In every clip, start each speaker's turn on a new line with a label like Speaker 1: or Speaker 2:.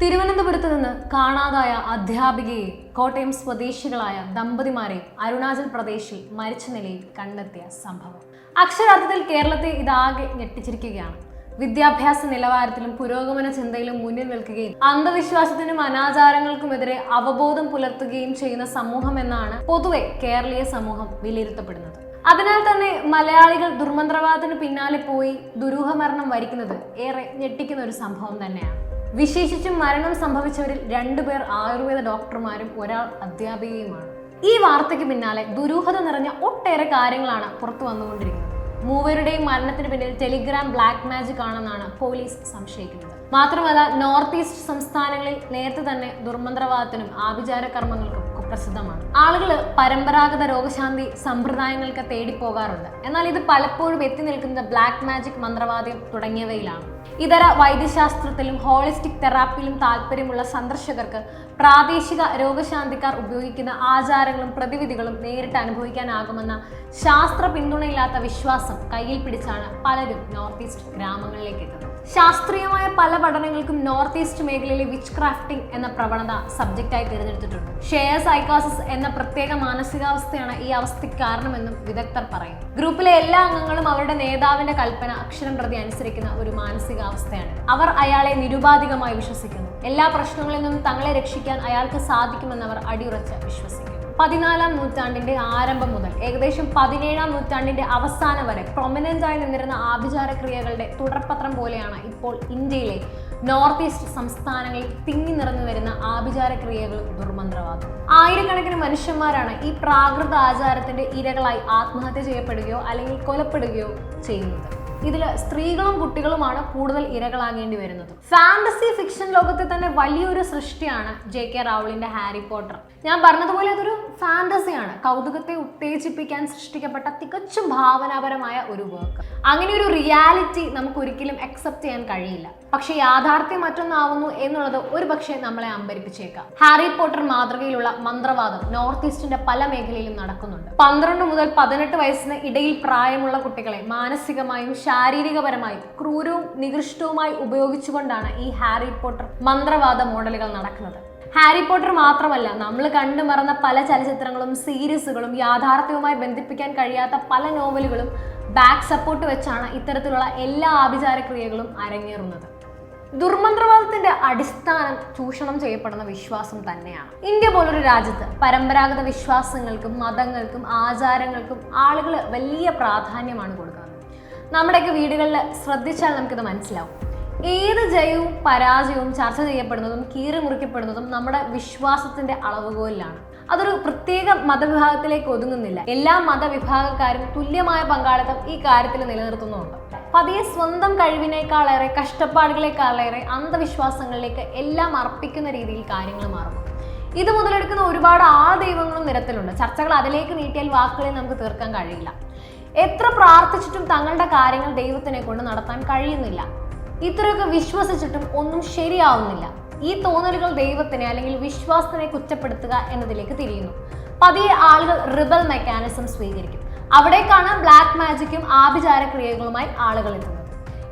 Speaker 1: തിരുവനന്തപുരത്ത് നിന്ന് കാണാതായ അധ്യാപികയെ കോട്ടയം സ്വദേശികളായ ദമ്പതിമാരെ അരുണാചൽ പ്രദേശിൽ മരിച്ച നിലയിൽ കണ്ടെത്തിയ സംഭവം. അക്ഷരാർത്ഥത്തിൽ കേരളത്തെ ഇതാകെ ഞെട്ടിച്ചിരിക്കുകയാണ്. വിദ്യാഭ്യാസ നിലവാരത്തിലും പുരോഗമന ചിന്തയിലും മുന്നിൽ നിൽക്കുകയും അന്ധവിശ്വാസത്തിനും അനാചാരങ്ങൾക്കുമെതിരെ അവബോധം പുലർത്തുകയും ചെയ്യുന്ന സമൂഹം എന്നാണ് പൊതുവെ കേരളീയ സമൂഹം വിലയിരുത്തപ്പെടുന്നത്. അതിനാൽ തന്നെ മലയാളികൾ ദുർമന്ത്രവാദത്തിന് പിന്നാലെ പോയി ദുരൂഹമരണം വരിക്കുന്നത് ഏറെ ഞെട്ടിക്കുന്ന ഒരു സംഭവം തന്നെയാണ്. വിശേഷിച്ചും മരണം സംഭവിച്ചവരിൽ രണ്ടുപേർ ആയുർവേദ ഡോക്ടർമാരും ഒരാൾ അധ്യാപികയുമാണ്. ഈ വാർത്തയ്ക്ക് പിന്നാലെ ദുരൂഹത നിറഞ്ഞ ഒട്ടേറെ കാര്യങ്ങളാണ് പുറത്തു വന്നുകൊണ്ടിരിക്കുന്നത്. മൂവരുടെയും മരണത്തിന് പിന്നിൽ ടെലിഗ്രാം ബ്ലാക്ക് മാജിക് ആണെന്നാണ് പോലീസ് സംശയിക്കുന്നത്. മാത്രമല്ല നോർത്ത് ഈസ്റ്റ് സംസ്ഥാനങ്ങളിൽ നേരത്തെ തന്നെ ദുർമന്ത്രവാദത്തിനും ആഭിചാര കർമ്മങ്ങൾക്കും കുപ്രസിദ്ധമാണ് ആളുകൾ പരമ്പരാഗത രോഗശാന്തി സമ്പ്രദായങ്ങൾക്ക് തേടി പോകാറുണ്ട്. എന്നാൽ ഇത് പലപ്പോഴും എത്തി നിൽക്കുന്നത് ബ്ലാക്ക് മാജിക് മന്ത്രവാദ്യം തുടങ്ങിയവയിലാണ്. ഇതര വൈദ്യശാസ്ത്രത്തിലും ഹോളിസ്റ്റിക് തെറാപ്പിയിലും താല്പര്യമുള്ള സന്ദർശകർക്ക് പ്രാദേശിക രോഗശാന്തിക്കാർ ഉപയോഗിക്കുന്ന ആചാരങ്ങളും പ്രതിവിധികളും നേരിട്ട് അനുഭവിക്കാനാകുമെന്ന ശാസ്ത്ര പിന്തുണയില്ലാത്ത വിശ്വാസം കയ്യിൽ പിടിച്ചാണ് പലരും നോർത്ത് ഈസ്റ്റ് ഗ്രാമങ്ങളിലേക്ക് എത്തുന്നത് ശാസ്ത്രീയമായ പല പഠനങ്ങൾക്കും നോർത്ത് ഈസ്റ്റ് മേഖലയിലെ വിച്ച് ക്രാഫ്റ്റിംഗ് എന്ന പ്രവണത സബ്ജക്റ്റായി തിരഞ്ഞെടുത്തിട്ടുണ്ട്. ഷെയർ സൈക്കോസിസ് എന്ന പ്രത്യേക മാനസികാവസ്ഥയാണ് ഈ അവസ്ഥയ്ക്ക് കാരണമെന്നും വിദഗ്ധർ പറയുന്നു. ഗ്രൂപ്പിലെ എല്ലാ അംഗങ്ങളും അവരുടെ നേതാവിന്റെ കൽപ്പന അക്ഷരം പ്രതി അനുസരിക്കുന്ന ഒരു മാനസികാവസ്ഥയാണ്. അവർ അയാളെ നിരുപാധികമായി വിശ്വസിക്കുന്നു. എല്ലാ പ്രശ്നങ്ങളിൽ നിന്നും തങ്ങളെ രക്ഷിക്കാൻ അയാൾക്ക് സാധിക്കുമെന്ന് അവർ അടിയുറച്ച് വിശ്വസിക്കുന്നു. പതിനാലാം നൂറ്റാണ്ടിന്റെ ആരംഭം മുതൽ ഏകദേശം പതിനേഴാം നൂറ്റാണ്ടിന്റെ അവസാനം വരെ പ്രൊമിനന്റ് ആയി നിന്നിരുന്ന ആഭിചാര ക്രിയകളുടെ തുടർപത്രം പോലെയാണ് ഇപ്പോൾ ഇന്ത്യയിലെ നോർത്ത് ഈസ്റ്റ് സംസ്ഥാനങ്ങളിൽ തിങ്ങി നിറഞ്ഞു വരുന്ന ആഭിചാര ക്രിയകളും ദുർമന്ത്രവാദം. ആയിരക്കണക്കിന് മനുഷ്യന്മാരാണ് ഈ പ്രാകൃത ആചാരത്തിന്റെ ഇരകളായി ആത്മഹത്യ ചെയ്യപ്പെടുകയോ അല്ലെങ്കിൽ കൊലപ്പെടുകയോ ചെയ്യുന്നത്. ഇതിൽ സ്ത്രീകളും കുട്ടികളുമാണ് കൂടുതൽ ഇരകളാകേണ്ടി വരുന്നത്. ഫാന്റസി ഫിക്ഷൻ ലോകത്തെ തന്നെ വലിയൊരു സൃഷ്ടിയാണ് ജെ കെ റാവുളിന്റെ ഹാരി പോട്ടർ ഞാൻ പറഞ്ഞതുപോലെ അതൊരു ഫാന്റസിയാണ് കൗതുകത്തെ ഉത്തേജിപ്പിക്കാൻ സൃഷ്ടിക്കപ്പെട്ട തികച്ചും ഭാവനാപരമായ ഒരു വർക്ക് അങ്ങനെ ഒരു റിയാലിറ്റി നമുക്ക് ഒരിക്കലും അക്സെപ്റ്റ് ചെയ്യാൻ കഴിയില്ല. പക്ഷെ യാഥാർത്ഥ്യം മറ്റൊന്നാവുന്നു എന്നുള്ളത് ഒരു പക്ഷേ നമ്മളെ അമ്പരിപ്പിച്ചേക്കാം. ഹാരി പോട്ടർ മാതൃകയിലുള്ള മന്ത്രവാദം നോർത്ത് ഈസ്റ്റിന്റെ പല മേഖലയിലും നടക്കുന്നുണ്ട്. പന്ത്രണ്ട് മുതൽ പതിനെട്ട് വയസ്സിന് ഇടയിൽ പ്രായമുള്ള കുട്ടികളെ മാനസികമായും ശാരീരികപരമായും ക്രൂരവും നികൃഷ്ടവുമായി ഉപയോഗിച്ചുകൊണ്ടാണ് ഈ ഹാരി പോട്ടർ മന്ത്രവാദ മോഡലുകൾ നടക്കുന്നത്. ഹാരി പോട്ടർ മാത്രമല്ല നമ്മൾ കണ്ടു മറന്ന പല ചലച്ചിത്രങ്ങളും സീരീസുകളും യാഥാർത്ഥ്യവുമായി ബന്ധിപ്പിക്കാൻ കഴിയാത്ത പല നോവലുകളും ബാക്ക് സപ്പോർട്ട് വെച്ചാണ് ഇത്തരത്തിലുള്ള എല്ലാ ആഭിചാര ക്രിയകളും അരങ്ങേറുന്നത്. ദുർമന്ത്രവാദത്തിന്റെ അടിസ്ഥാനം ചൂഷണം ചെയ്യപ്പെടുന്ന വിശ്വാസം തന്നെയാണ്. ഇന്ത്യ പോലൊരു രാജ്യത്ത് പരമ്പരാഗത വിശ്വാസങ്ങൾക്കും മതങ്ങൾക്കും ആചാരങ്ങൾക്കും ആളുകൾ വലിയ പ്രാധാന്യമാണ് കൊടുക്കുന്നത്. നമ്മുടെയൊക്കെ വീടുകളിൽ ശ്രദ്ധിച്ചാൽ നമുക്കിത് മനസ്സിലാവും. ഏത് ജയവും പരാജയവും ചർച്ച ചെയ്യപ്പെടുന്നതും കീറിമുറിക്കപ്പെടുന്നതും നമ്മുടെ വിശ്വാസത്തിന്റെ അളവുകോലിലാണ്. അതൊരു പ്രത്യേക മതവിഭാഗത്തിലേക്ക് ഒതുങ്ങുന്നില്ല. എല്ലാ മതവിഭാഗക്കാരും തുല്യമായ പങ്കാളിത്തം ഈ കാര്യത്തിൽ നിലനിർത്തുന്നുണ്ട്. പതിയെ സ്വന്തം കഴിവിനേക്കാളേറെ കഷ്ടപ്പാടുകളെക്കാളേറെ അന്ധവിശ്വാസങ്ങളിലേക്ക് എല്ലാം അർപ്പിക്കുന്ന രീതിയിൽ കാര്യങ്ങൾ മാറും ഇത് മുതലെടുക്കുന്ന ഒരുപാട് ആ ദൈവങ്ങളും നിരത്തിലുണ്ട്. ചർച്ചകൾ അതിലേക്ക് നീട്ടിയാൽ വാക്കുകളെ നമുക്ക് തീർക്കാൻ കഴിയില്ല. എത്ര പ്രാർത്ഥിച്ചിട്ടും തങ്ങളുടെ കാര്യങ്ങൾ ദൈവത്തിനെ കൊണ്ട് നടത്താൻ കഴിയുന്നില്ല. ഇത്രയൊക്കെ വിശ്വസിച്ചിട്ടും ഒന്നും ശരിയാവുന്നില്ല. ഈ തോന്നലുകൾ ദൈവത്തിനെ അല്ലെങ്കിൽ വിശ്വാസത്തിനെ കുറ്റപ്പെടുത്തുക എന്നതിലേക്ക് തിരിയുന്നു. പതിയെ ആളുകൾ റിബൽ മെക്കാനിസം സ്വീകരിക്കും. അവിടേക്കാണ് ബ്ലാക്ക് മാജിക്കും ആഭിചാര ക്രിയകളുമായി ആളുകൾ എത്തുന്നത്.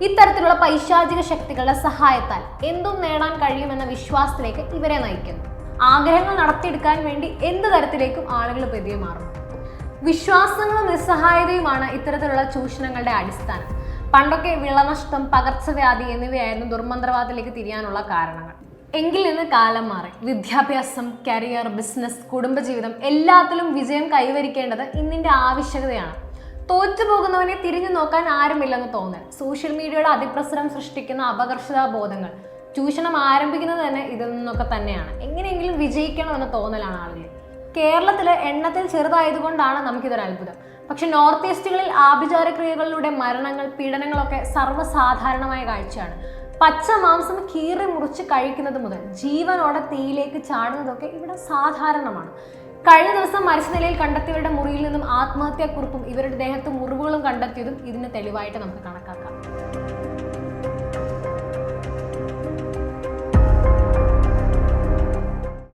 Speaker 1: ഇത്തരത്തിലുള്ള പൈശാചിക ശക്തികളുടെ സഹായത്താൽ എന്തും നേടാൻ കഴിയുമെന്ന വിശ്വാസത്തിലേക്ക് ഇവരെ നയിക്കുന്നു. ആഗ്രഹങ്ങൾ നടത്തിയെടുക്കാൻ വേണ്ടി എന്ത് തരത്തിലേക്കും ആളുകൾ പതിയെ മാറുന്നു വിശ്വാസങ്ങളും നിസ്സഹായതയുമാണ് ഇത്തരത്തിലുള്ള ചൂഷണങ്ങളുടെ അടിസ്ഥാനം. പണ്ടൊക്കെ വിളനഷ്ടം പകർച്ചവ്യാധി എന്നിവയായിരുന്നു ദുർമന്ത്രവാദത്തിലേക്ക് തിരിയാനുള്ള കാരണങ്ങൾ. എങ്കിൽ ഇന്ന് കാലം മാറി. വിദ്യാഭ്യാസം കരിയർ ബിസിനസ് കുടുംബജീവിതം എല്ലാത്തിലും വിജയം കൈവരിക്കേണ്ടത് ഇന്നിന്റെ ആവശ്യകതയാണ്. തോറ്റുപോകുന്നവനെ തിരിഞ്ഞു നോക്കാൻ ആരുമില്ലെന്ന് തോന്നൽ. സോഷ്യൽ മീഡിയയുടെ അതിപ്രസരം സൃഷ്ടിക്കുന്ന അപകർഷതാ ബോധങ്ങൾ. ചൂഷണം ആരംഭിക്കുന്നത് തന്നെ ഇതിൽ നിന്നൊക്കെ തന്നെയാണ്. എങ്ങനെയെങ്കിലും വിജയിക്കണമെന്ന് തോന്നലാണ് ആളുകൾ. കേരളത്തിലെ എണ്ണത്തിൽ ചെറുതായതുകൊണ്ടാണ് നമുക്കിതൊരു അത്ഭുതം പക്ഷെ നോർത്ത് ഈസ്റ്റുകളിൽ ആഭിചാരക്രിയകളിലൂടെ മരണങ്ങൾ പീഡനങ്ങളൊക്കെ സർവസാധാരണമായ കാഴ്ചയാണ്. പച്ച മാംസം കീറി മുറിച്ച് കഴിക്കുന്നത് മുതൽ ജീവനോടെ തീയിലേക്ക് ചാടുന്നതൊക്കെ ഇവിടെ സാധാരണമാണ്. കഴിഞ്ഞ ദിവസം മരിച്ച നിലയിൽ കണ്ടെത്തിയവരുടെ മുറിയിൽ നിന്നും ആത്മഹത്യാക്കുറിപ്പും ഇവരുടെ ദേഹത്ത് മുറിവുകളും കണ്ടെത്തിയതും ഇതിന് തെളിവായിട്ട് നമുക്ക് കണക്കാക്കാം.